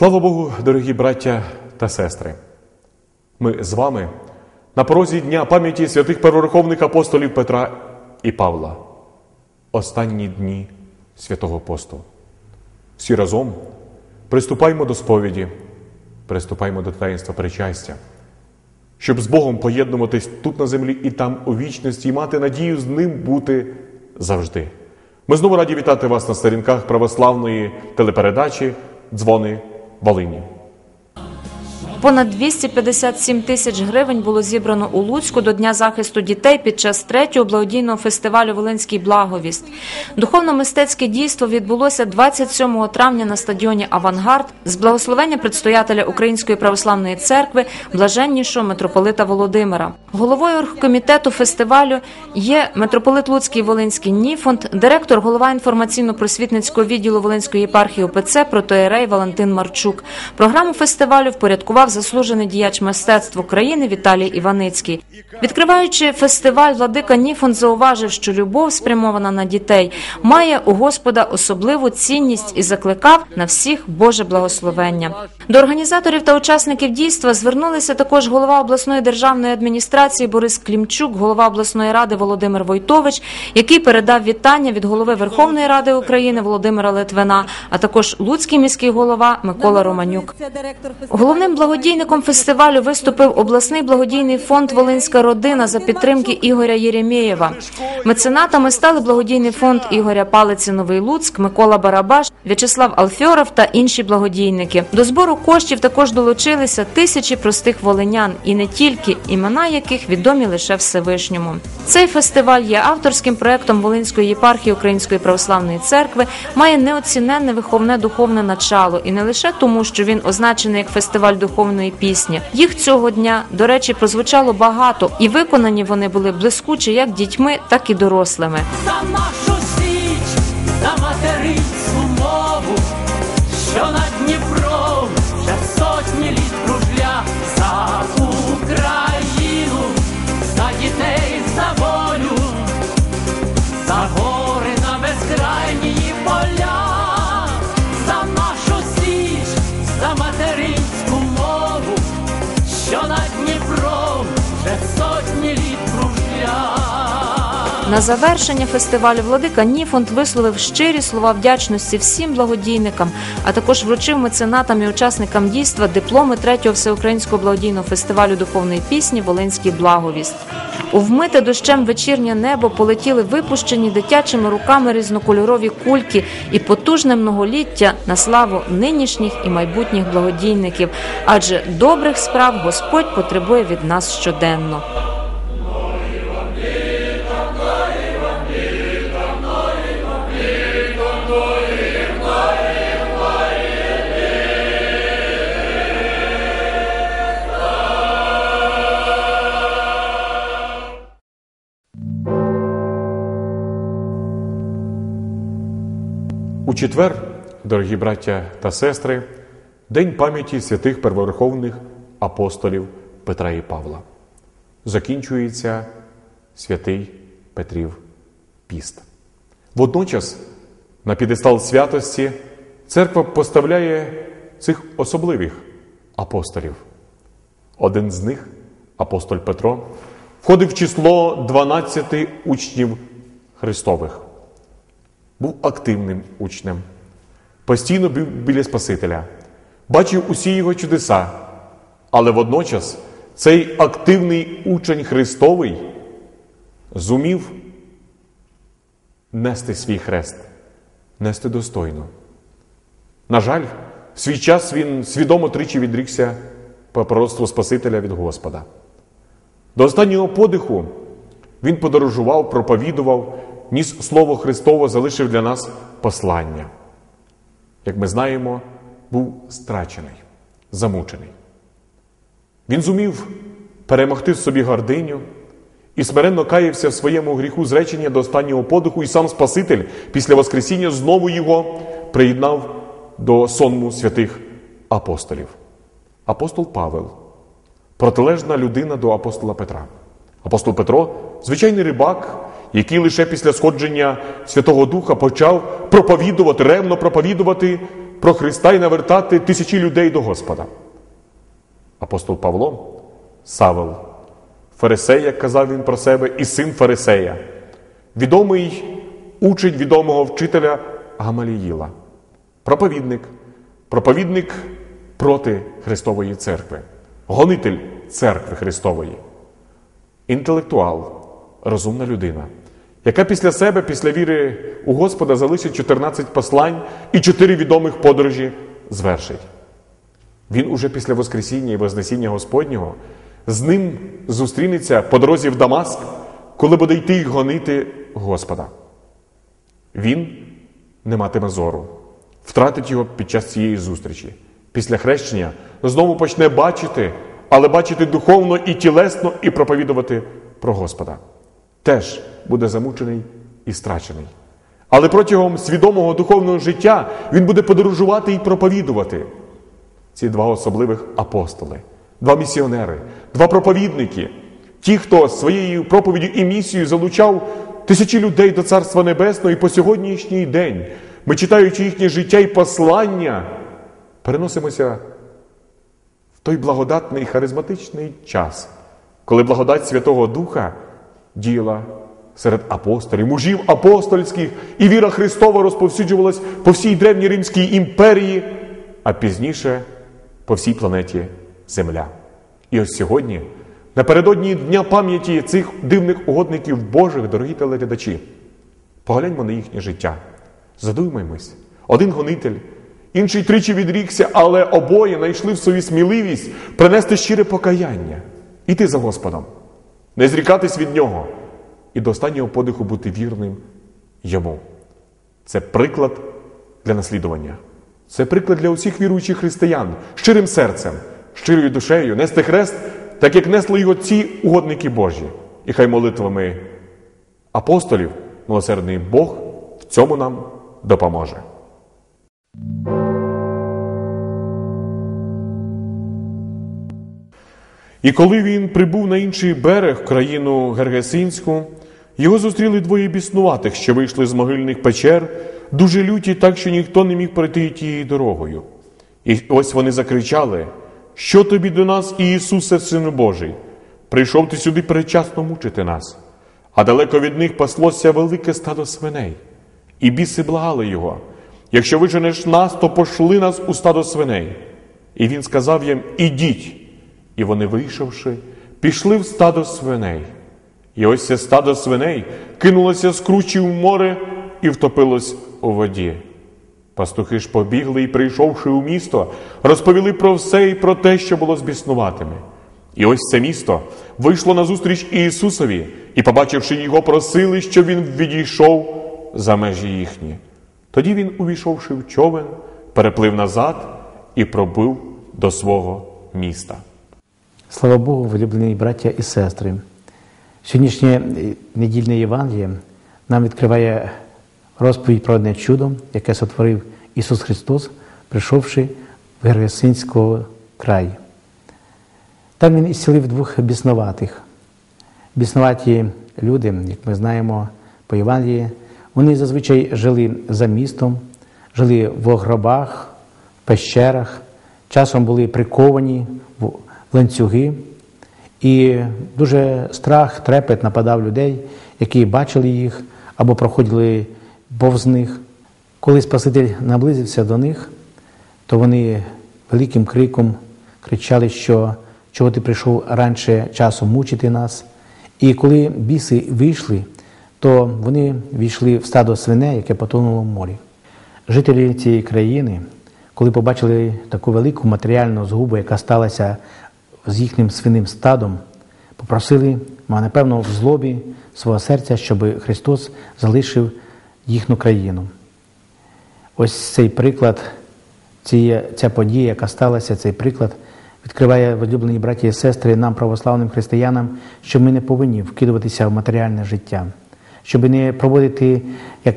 Слава Богу, дорогі браття та сестри! Ми з вами на порозі дня пам'яті святих первораховних апостолів Петра і Павла, останні дні святого посту. Всі разом приступаймо до сповіді, приступаймо до таїнства причастя, щоб з Богом поєднуватись тут на землі і там у вічності, і мати надію з ним бути завжди. Ми знову раді вітати вас на сторінках православної телепередачі Дзвони Bolinha. Понад 257 тисяч гривень було зібрано у Луцьку до Дня захисту дітей під час третього благодійного фестивалю Волинський благовість. Духовно-мистецьке дійство відбулося 27 травня на стадіоні Авангард з благословення предстоятеля Української православної церкви блаженнішого митрополита Володимира. Головою оргкомітету фестивалю є митрополит Луцький Волинський Ніфонд, директор, голова інформаційно-просвітницького відділу Волинської єпархії ОПЦ протоєрей Валентин Марчук. Програму фестивалю впорядкував заслужений діяч мистецтв України Віталій Іваницький. Відкриваючи фестиваль, владика Ніфон зауважив, що любов, спрямована на дітей, має у Господа особливу цінність і закликав на всіх Боже благословення. До організаторів та учасників дійства звернулися також голова обласної державної адміністрації Борис Клімчук, голова обласної ради Володимир Войтович, який передав вітання від голови Верховної Ради України Володимира Литвина, а також Луцький міський голова Микола Романюк. Головним благодійником фестивалю виступив обласний благодійний фонд Волинська родина за підтримки Ігоря Єремєєва. Меценатами стали благодійний фонд Ігоря Палиці Новий Луцьк, Микола Барабаш, В'ячеслав Алфьоров та інші благодійники. До збору коштів також долучилися тисячі простих волинян, і не тільки імена яких відомі лише Всевишньому. Цей фестиваль є авторським проектом Волинської єпархії Української православної церкви, має неоціненне виховне духовне начало, і не лише тому, що він означений як фестиваль духовної пісні. Їх цього дня, до речі, прозвучало багато, і виконані вони були блискучі як дітьми, так і дорослими. На завершення фестивалю владика Ніфонд висловив щирі слова вдячності всім благодійникам, а також вручив меценатам і учасникам дійства дипломи третього всеукраїнського благодійного фестивалю духовної пісні Волинський благовість. У вмите дощем вечірнє небо полетіли випущені дитячими руками різнокольорові кульки і потужне многоліття на славу нинішніх і майбутніх благодійників, адже добрих справ Господь потребує від нас щоденно. У четвер, дорогі браття та сестри, День пам'яті святих первораховних апостолів Петра і Павла. Закінчується святий Петрів піст. Водночас на підестал святості церква поставляє цих особливих апостолів. Один з них, апостоль Петро, входив в число 12 учнів Христових був активним учнем, постійно був біля Спасителя, бачив усі його чудеса, але водночас цей активний учень Христовий зумів нести свій хрест, нести достойно. На жаль, в свій час він свідомо тричі відрікся по пророцтву Спасителя від Господа. До останнього подиху він подорожував, проповідував, ніс Слово Христово залишив для нас послання. Як ми знаємо, був страчений, замучений. Він зумів перемогти собі гординю і смиренно каявся в своєму гріху зречення до останнього подиху, і сам Спаситель після Воскресіння знову його приєднав до сонму святих апостолів. Апостол Павел, протилежна людина до апостола Петра. Апостол Петро звичайний рибак, який лише після сходження Святого Духа почав проповідувати, ревно проповідувати про Христа і навертати тисячі людей до Господа. Апостол Павло, Савел, Фарисей, як казав він про себе, і син Фарисея, відомий учень відомого вчителя Гамаліїла, проповідник, проповідник проти Христової церкви, гонитель церкви Христової, інтелектуал, розумна людина, яка після себе, після віри у Господа, залишить 14 послань і 4 відомих подорожі звершить. Він уже після Воскресіння і Вознесіння Господнього з ним зустрінеться по дорозі в Дамаск, коли буде йти й гонити Господа. Він не матиме зору, втратить його під час цієї зустрічі. Після хрещення знову почне бачити, але бачити духовно і тілесно, і проповідувати про Господа. Теж буде замучений і страчений. Але протягом свідомого духовного життя він буде подорожувати і проповідувати. Ці два особливих апостоли, два місіонери, два проповідники, ті, хто своєю проповіддю і місією залучав тисячі людей до Царства Небесного, і по сьогоднішній день, ми, читаючи їхнє життя і послання, переносимося в той благодатний харизматичний час, коли благодать Святого Духа діяла серед апостолів, мужів апостольських, і віра Христова розповсюджувалась по всій древній Римській імперії, а пізніше по всій планеті Земля. І ось сьогодні, напередодні Дня пам'яті цих дивних угодників Божих, дорогі телеглядачі, погляньмо на їхнє життя, задумаймось. Один гонитель, інший тричі відрікся, але обоє знайшли в собі сміливість принести щире покаяння, іти за Господом, не зрікатись від Нього і до останнього подиху бути вірним Йому. Це приклад для наслідування. Це приклад для усіх віруючих християн, щирим серцем, щирою душею, нести хрест, так як несли його ці угодники Божі. І хай молитвами апостолів, милосердний Бог в цьому нам допоможе. І коли він прибув на інший берег, країну Гергесинську, його зустріли двоє біснуватих, що вийшли з могильних печер, дуже люті, так що ніхто не міг пройти тією дорогою. І ось вони закричали: Що тобі до нас, Ісусе, Сину Божий? Прийшов ти сюди передчасно мучити нас. А далеко від них паслося велике стадо свиней, і біси благали його. Якщо виженеш нас, то пошли нас у стадо свиней. І він сказав їм: Ідіть. І вони, вийшовши, пішли в стадо свиней. І ось це стадо свиней кинулося з кручі в море і втопилось у воді. Пастухи ж побігли і, прийшовши у місто, розповіли про все і про те, що було з біснуватими. І ось це місто вийшло назустріч Ісусові, і, побачивши його, просили, щоб він відійшов за межі їхні. Тоді він, увійшовши в човен, переплив назад і пробив до свого міста. Слава Богу, влюблені браття і сестри. Сьогоднішнє е, недільне Євангеліє нам відкриває розповідь про одне чудо, яке сотворив Ісус Христос, прийшовши в Гересинського край. Там Він ісцілив двох біснуватих. Біснуваті люди, як ми знаємо по Євангелії, вони зазвичай жили за містом, жили в гробах, в пещерах, часом були приковані в ланцюги. І дуже страх, трепет нападав людей, які бачили їх або проходили повз них. Коли Спаситель наблизився до них, то вони великим криком кричали, що чого ти прийшов раніше часу мучити нас. І коли біси вийшли, то вони війшли в стадо свиней, яке потонуло в морі. Жителі цієї країни, коли побачили таку велику матеріальну згубу, яка сталася з їхнім свиним стадом, попросили, а напевно, в злобі свого серця, щоб Христос залишив їхню країну. Ось цей приклад, ця подія, яка сталася, цей приклад відкриває улюблені браті і сестри нам, православним християнам, що ми не повинні вкидуватися в матеріальне життя, щоб не проводити, як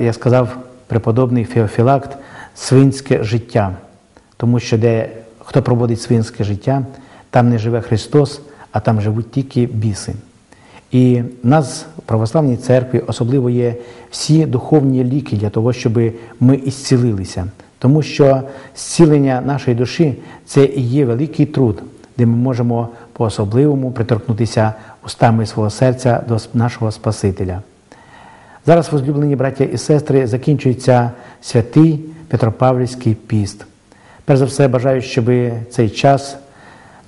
я сказав, преподобний Феофілакт, свинське життя. Тому що де хто проводить свинське життя, там не живе Христос, а там живуть тільки біси. І в нас в православній церкві особливо є всі духовні ліки для того, щоб ми ісцілилися. тому що зцілення нашої душі це і є великий труд, де ми можемо по-особливому приторкнутися устами свого серця до нашого Спасителя. Зараз, возлюблені браття і сестри, закінчується святий Петропавлівський піст. Перш за все, бажаю, щоб цей час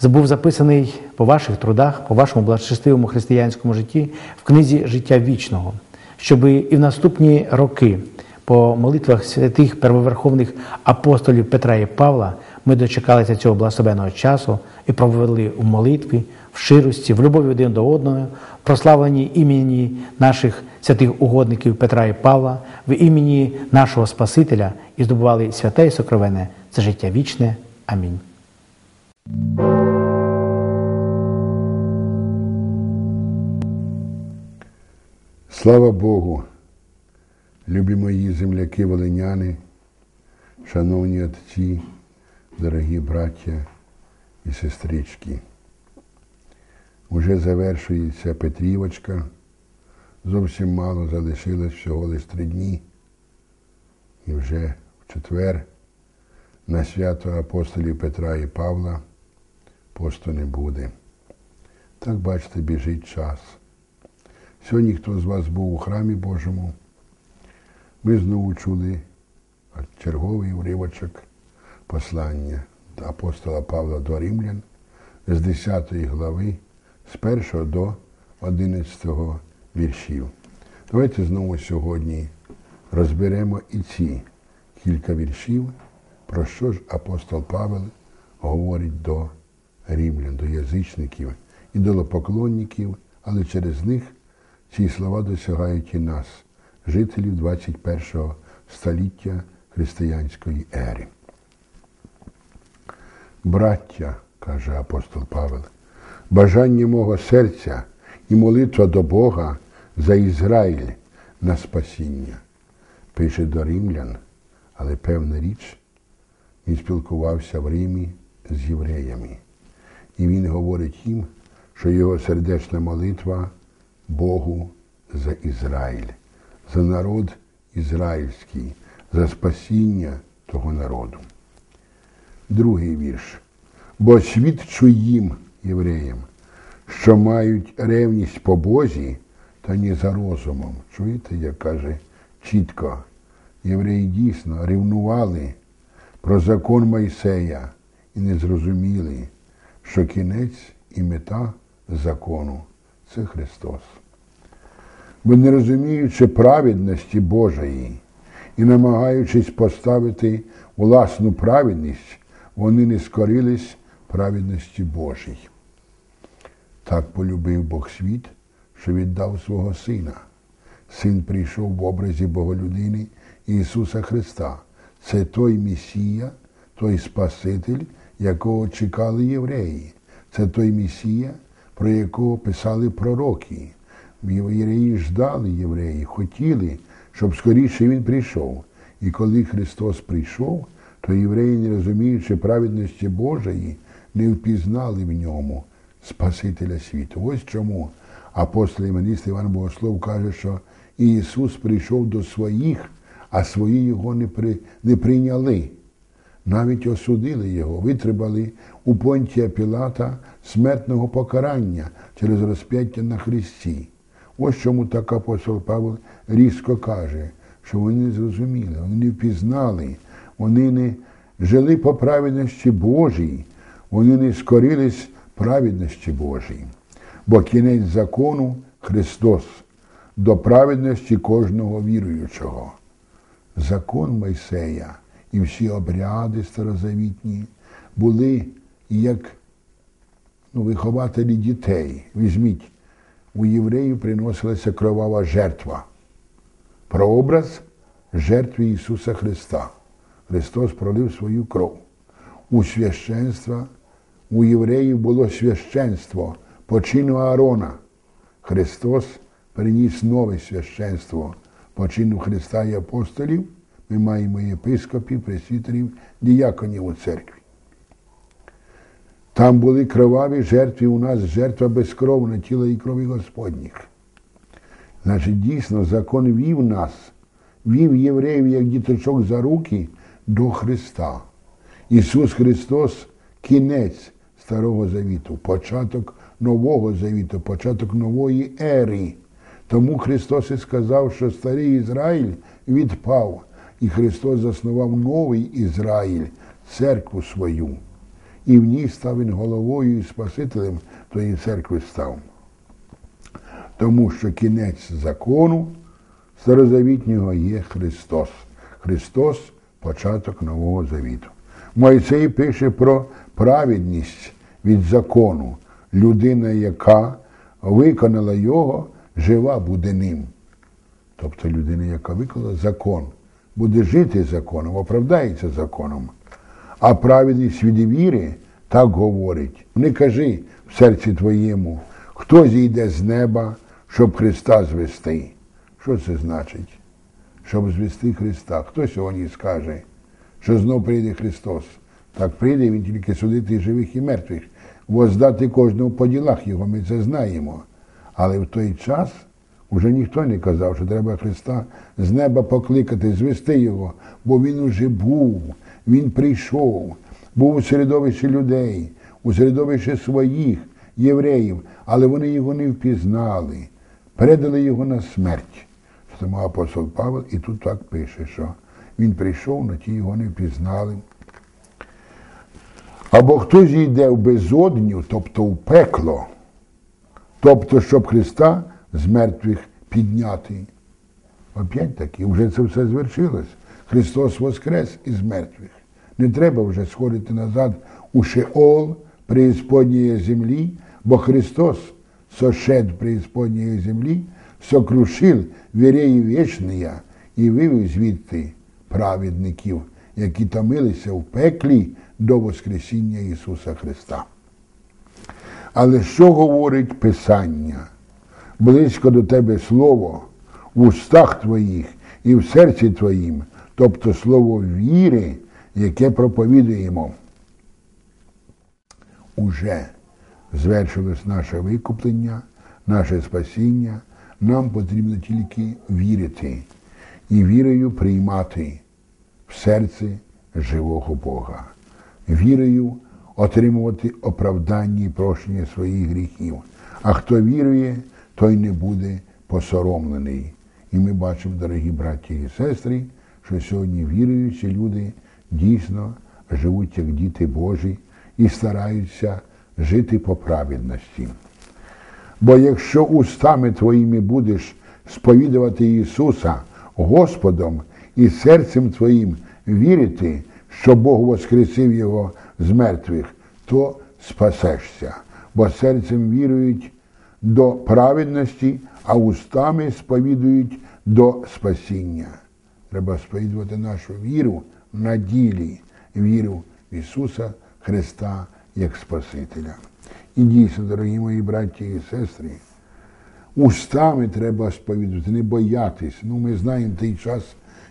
був записаний по ваших трудах, по вашому благочестивому християнському житті в книзі життя вічного, щоб і в наступні роки по молитвах святих первоверховних апостолів Петра і Павла ми дочекалися цього благословеного часу і провели у молитві, в ширості, в любові один до одного, прославлені імені наших святих угодників Петра і Павла, в імені нашого Спасителя і здобували святе і сокровене це життя вічне. Амінь. Слава Богу, любі мої земляки волиняни, шановні отці, дорогі браття і сестрички. Уже завершується Петрівочка, зовсім мало залишилось всього лише три дні. І вже в четвер на свято апостолів Петра і Павла посту не буде. Так бачите, біжить час. Сьогодні, хто з вас був у храмі Божому, ми знову чули черговий уривочок послання апостола Павла до Римлян з 10 глави, з 1 до 11 віршів. Давайте знову сьогодні розберемо і ці кілька віршів, про що ж апостол Павел говорить до римлян, до язичників, ідолопоклонників, але через них ці слова досягають і нас, жителів 21 століття християнської ери. Браття, каже апостол Павел, бажання мого серця і молитва до Бога за Ізраїль на спасіння. Пише до римлян, але певна річ, він спілкувався в Римі з євреями. І він говорить їм, що його сердечна молитва Богу за Ізраїль, за народ ізраїльський, за спасіння того народу. Другий вірш. Бо свідчу їм, євреям, що мають ревність по Бозі та не за розумом. Чуєте, як каже чітко, євреї дійсно ревнували про закон Майсея і не зрозуміли, що кінець і мета закону це Христос. Бо не розуміючи праведності Божої і намагаючись поставити власну праведність, вони не скорились праведності Божій. Так полюбив Бог світ, що віддав свого Сина. Син прийшов в образі Боголюдини Ісуса Христа. Це той Месія, той Спаситель, якого чекали євреї. Це той Месія, про якого писали пророки. Євреї ждали євреї, хотіли, щоб скоріше він прийшов. І коли Христос прийшов, то євреї, не розуміючи праведності Божої, не впізнали в ньому Спасителя світу. Ось чому апостол Іваніст Іван Богослов каже, що Ісус прийшов до своїх, а свої його не, при, не прийняли. Навіть осудили його, витримали у понтія Пілата смертного покарання через розп'яття на Христі. Ось чому так апостол Павло різко каже, що вони не зрозуміли, вони не впізнали, вони не жили по праведності Божій, вони не скорились праведності Божій. Бо кінець закону Христос до праведності кожного віруючого. Закон Мойсея і всі обряди старозавітні були як ну, вихователі дітей. Візьміть, у євреїв приносилася кровава жертва. Прообраз жертви Ісуса Христа. Христос пролив свою кров. У священства у євреїв було священство по чину Аарона. Христос приніс нове священство по чину Христа і апостолів. Ми маємо єпископів, пресвітерів, діяконів у церкві. Там були кроваві жертви, у нас жертва безкровна тіла і крові Господніх. Значить, дійсно, закон вів нас, вів євреїв як діточок за руки до Христа. Ісус Христос кінець Старого Завіту, початок Нового Завіту, початок нової ери. Тому Христос і сказав, що старий Ізраїль відпав, і Христос заснував новий Ізраїль, церкву свою. І в ній став він головою і Спасителем тої церкви став. Тому що кінець закону старозавітнього є Христос. Христос початок Нового Завіту. Мойсей пише про праведність від закону. Людина, яка виконала його, жива буде ним. Тобто людина, яка виконала закон, буде жити законом, оправдається законом. А праведність від віри так говорить. Не кажи в серці твоєму, хто зійде з неба, щоб Христа звести. Що це значить? Щоб звести Христа. Хто сьогодні скаже, що знов прийде Христос? Так прийде Він тільки судити живих і мертвих, воздати кожному по ділах Його, ми це знаємо. Але в той час вже ніхто не казав, що треба Христа з неба покликати, звести Його, бо Він уже був, Він прийшов, був у середовищі людей, у середовищі своїх євреїв, але вони його не впізнали, передали його на смерть. Тому апостол Павел і тут так пише, що він прийшов, на ті його не впізнали. Або хтось йде в безодню, тобто в пекло, тобто, щоб Христа з мертвих підняти. Опять таки, вже це все звершилось. Христос воскрес із мертвих. Не треба вже сходити назад у Шеол преисподньої землі, бо Христос сошед преисподньої землі, сокрушив віреї вічния і вивів звідти праведників, які томилися в пеклі до Воскресіння Ісуса Христа. Але що говорить Писання? Близько до тебе Слово в устах твоїх і в серці твоїм, тобто слово віри, яке проповідуємо. Уже звершилось наше викуплення, наше спасіння. Нам потрібно тільки вірити і вірою приймати в серце живого Бога, вірою отримувати оправдання і прощення своїх гріхів. А хто вірує, той не буде посоромлений. І ми бачимо, дорогі браті і сестри, що сьогодні віруючі люди дійсно живуть як діти Божі і стараються жити по праведності. Бо якщо устами твоїми будеш сповідувати Ісуса Господом і серцем твоїм вірити, що Бог воскресив Його з мертвих, то спасешся, бо серцем вірують до праведності, а устами сповідують до спасіння. Треба сповідувати нашу віру на ділі, віру в Ісуса Христа як Спасителя. І дійсно, дорогі мої браті і сестри, устами треба сповідувати, не боятись. Ну, ми знаємо той час,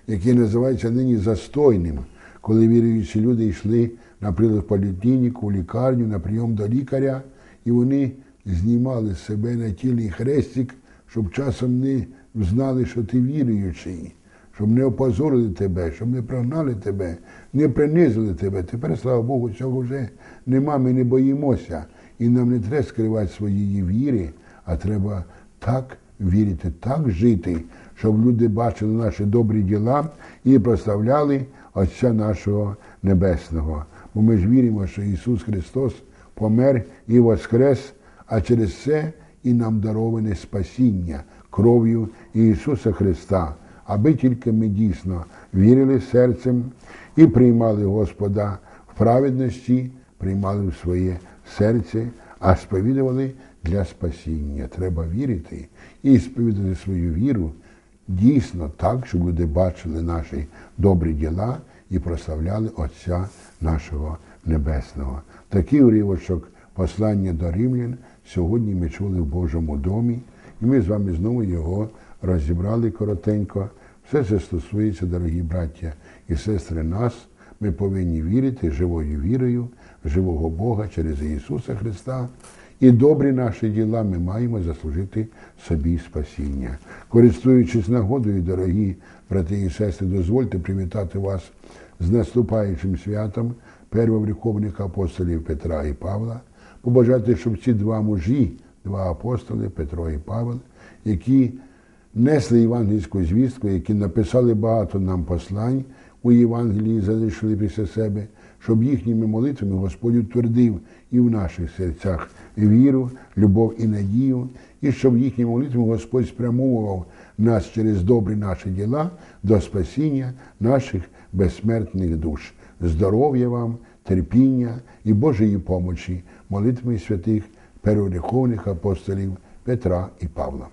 який називається нині застойним, коли віруючі люди йшли, наприклад, в поліклініку, в лікарню, на прийом до лікаря, і вони знімали з себе на тілі хрестик, щоб часом не знали, що ти віруючий, щоб не опозорили тебе, щоб не прогнали тебе, не принизили тебе. Тепер, слава Богу, цього вже нема, ми не боїмося. І нам не треба скривати своєї віри, а треба так вірити, так жити, щоб люди бачили наші добрі діла і прославляли Отця нашого Небесного. Бо ми ж віримо, що Ісус Христос помер і воскрес, а через це і нам дароване спасіння кров'ю Ісуса Христа, аби тільки ми дійсно вірили серцем і приймали Господа в праведності, приймали в своє серце, а сповідували для спасіння. Треба вірити і сповідати свою віру дійсно так, щоб люди бачили наші добрі діла і прославляли Отця нашого Небесного. Такий уривочок послання до римлян сьогодні ми чули в Божому домі, і ми з вами знову його розібрали коротенько. Все це стосується, дорогі браття і сестри, нас. Ми повинні вірити живою вірою, живого Бога через Ісуса Христа. І добрі наші діла ми маємо заслужити собі спасіння. Користуючись нагодою, дорогі брати і сестри, дозвольте привітати вас з наступаючим святом первовріховних апостолів Петра і Павла, побажати, щоб ці два мужі, два апостоли, Петро і Павел, які несли євангельську звістку, які написали багато нам послань у Євангелії, залишили після себе, щоб їхніми молитвами Господь утвердив і в наших серцях віру, любов і надію, і щоб їхніми молитвами Господь спрямовував нас через добрі наші діла до спасіння наших безсмертних душ. Здоров'я вам, терпіння і Божої помочі, молитвами святих первогріховних апостолів Петра і Павла.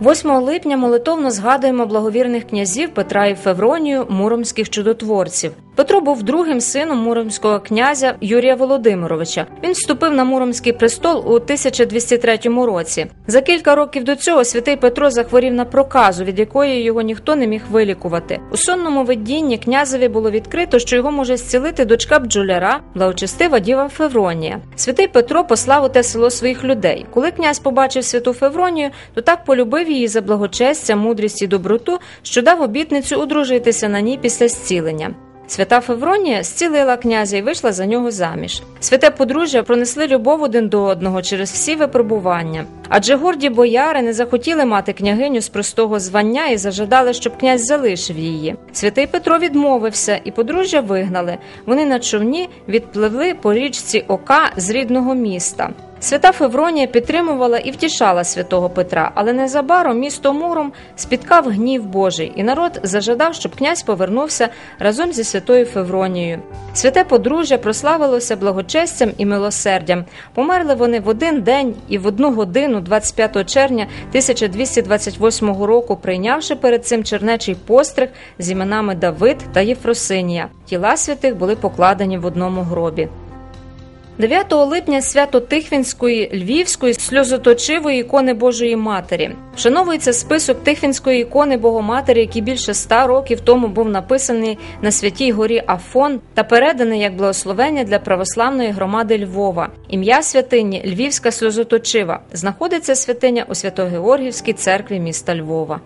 8 липня молитовно згадуємо благовірних князів Петра і Февронію, муромських чудотворців. Петро був другим сином муромського князя Юрія Володимировича. Він вступив на муромський престол у 1203 році. За кілька років до цього святий Петро захворів на проказу, від якої його ніхто не міг вилікувати. У сонному видінні князеві було відкрито, що його може зцілити дочка бджоляра, благочестива діва Февронія. Святий Петро послав у те село своїх людей. Коли князь побачив святу Февронію, то так полюбив її за благочестя, мудрість і доброту, що дав обітницю одружитися на ній після зцілення. Свята Февронія зцілила князя і вийшла за нього заміж. Святе подружжя пронесли любов один до одного через всі випробування. Адже горді бояри не захотіли мати княгиню з простого звання і зажадали, щоб князь залишив її. Святий Петро відмовився, і подружжя вигнали. Вони на човні відпливли по річці Ока з рідного міста. Свята Февронія підтримувала і втішала святого Петра, але незабаром місто Муром спіткав гнів Божий, і народ зажадав, щоб князь повернувся разом зі святою Февронією. Святе подружжя прославилося благочестям і милосердям. Померли вони в один день і в одну годину, 25 червня 1228 року, прийнявши перед цим чернечий постриг з іменами Давид та Єфросинія. Тіла святих були покладені в одному гробі. 9 липня свято Тихвінської Львівської сльозоточивої ікони Божої Матері вшановується список Тихвінської ікони Богоматері, який більше ста років тому був написаний на святій горі Афон та переданий як благословення для православної громади Львова. Ім'я святині Львівська сльозоточива знаходиться святиня у Свято-Георгівській церкві міста Львова.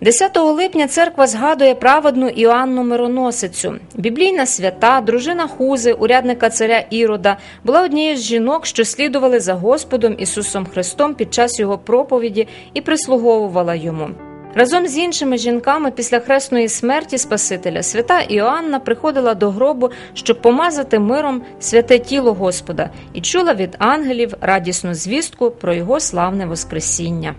10 липня церква згадує праведну Іоанну Мироносицю. Біблійна свята, дружина Хузи, урядника царя Ірода, була однією з жінок, що слідували за Господом Ісусом Христом під час його проповіді і прислуговувала йому. Разом з іншими жінками після хресної смерті Спасителя свята Іоанна приходила до гробу, щоб помазати миром святе тіло Господа, і чула від ангелів радісну звістку про його славне Воскресіння.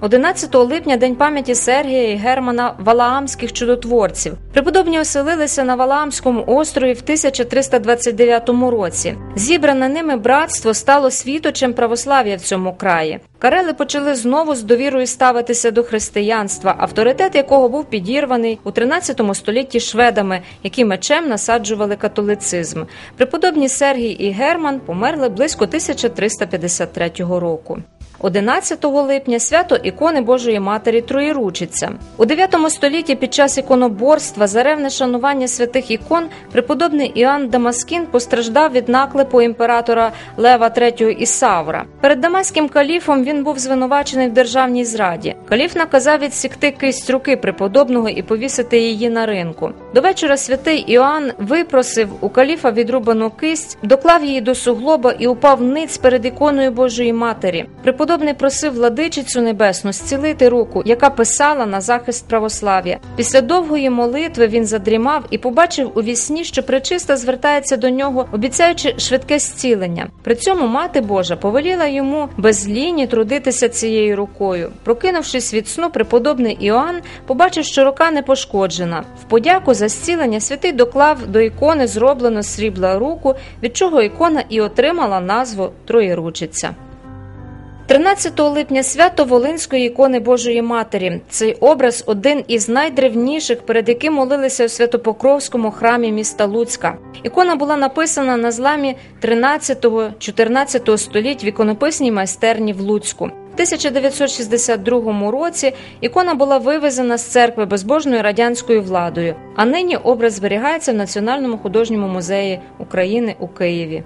11 липня день пам'яті Сергія і Германа Валаамських чудотворців. Преподобні оселилися на Валаамському острові в 1329 році. Зібране ними братство стало світочем православ'я в цьому краї. Карели почали знову з довірою ставитися до християнства, авторитет якого був підірваний у 13 столітті шведами, які мечем насаджували католицизм. Преподобні Сергій і Герман померли близько 1353 року. 11 липня свято ікони Божої Матері Троєручиця. У 9 столітті під час іконоборства за ревне шанування святих ікон преподобний Іоанн Дамаскін постраждав від наклепу імператора Лева III Ісавра. Перед дамаським каліфом він був звинувачений в державній зраді. Каліф наказав відсікти кисть руки преподобного і повісити її на ринку. До вечора святий Іоанн випросив у каліфа відрубану кисть, доклав її до суглоба і упав ниць перед іконою Божої Матері. Преподобний просив владичицю небесну зцілити руку, яка писала на захист православ'я. Після довгої молитви він задрімав і побачив у вісні, що пречиста звертається до нього, обіцяючи швидке зцілення. При цьому мати Божа повеліла йому без ліні трудитися цією рукою. Прокинувшись від сну, преподобний Іоанн побачив, що рука не пошкоджена. В подяку за зцілення святий доклав до ікони зроблено срібла руку, від чого ікона і отримала назву Троєручиця. 13 липня свято Волинської ікони Божої Матері. Цей образ один із найдревніших, перед яким молилися у Святопокровському храмі міста Луцька. Ікона була написана на зламі 13-14 століть в іконописній майстерні в Луцьку. В 1962 році ікона була вивезена з церкви безбожною радянською владою, а нині образ зберігається в Національному художньому музеї України у Києві.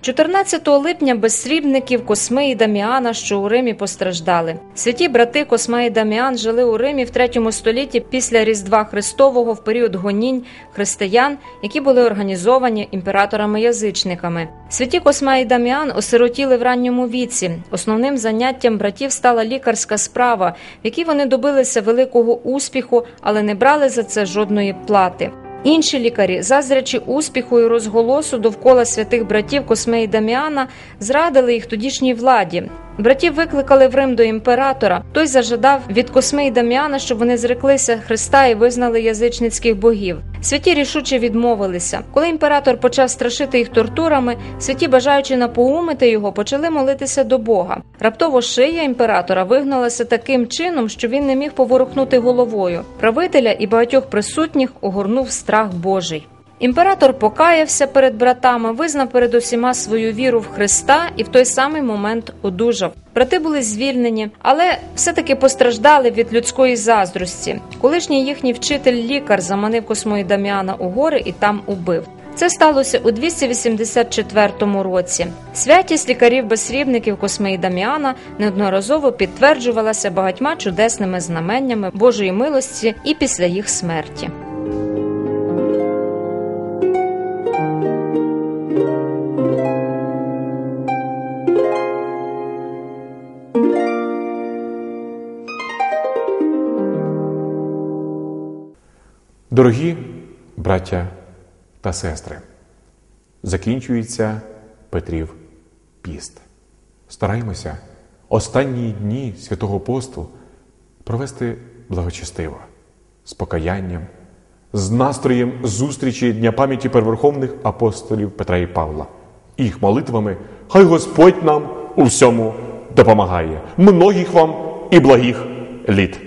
14 липня без срібників Косми і Даміана, що у Римі постраждали. Святі брати Косма і Даміан жили у Римі в 3 столітті після Різдва Христового в період гонінь християн, які були організовані імператорами-язичниками. Святі Косма і Даміан осиротіли в ранньому віці. Основним заняттям братів стала лікарська справа, в якій вони добилися великого успіху, але не брали за це жодної плати. Інші лікарі, заздрячи успіху і розголосу довкола святих братів Косме і Даміана, зрадили їх тодішній владі. Братів викликали в Рим до імператора. Той зажадав від Косми і Даміана, щоб вони зреклися Христа і визнали язичницьких богів. Святі рішуче відмовилися. Коли імператор почав страшити їх тортурами, святі, бажаючи напоумити його, почали молитися до Бога. Раптово шия імператора вигналася таким чином, що він не міг поворухнути головою. Правителя і багатьох присутніх огорнув страх Божий. Імператор покаявся перед братами, визнав перед усіма свою віру в Христа і в той самий момент одужав. Брати були звільнені, але все-таки постраждали від людської заздрості. Колишній їхній вчитель-лікар заманив Космо і у гори і там убив. Це сталося у 284 році. Святість лікарів безсрібників Косми і Даміана неодноразово підтверджувалася багатьма чудесними знаменнями Божої милості і після їх смерті. Дорогі браття та сестри, закінчується Петрів піст. Стараємося останні дні святого посту провести благочестиво, з покаянням, з настроєм зустрічі Дня пам'яті перверховних апостолів Петра і Павла. Їх молитвами хай Господь нам у всьому допомагає. Многих вам і благих літ.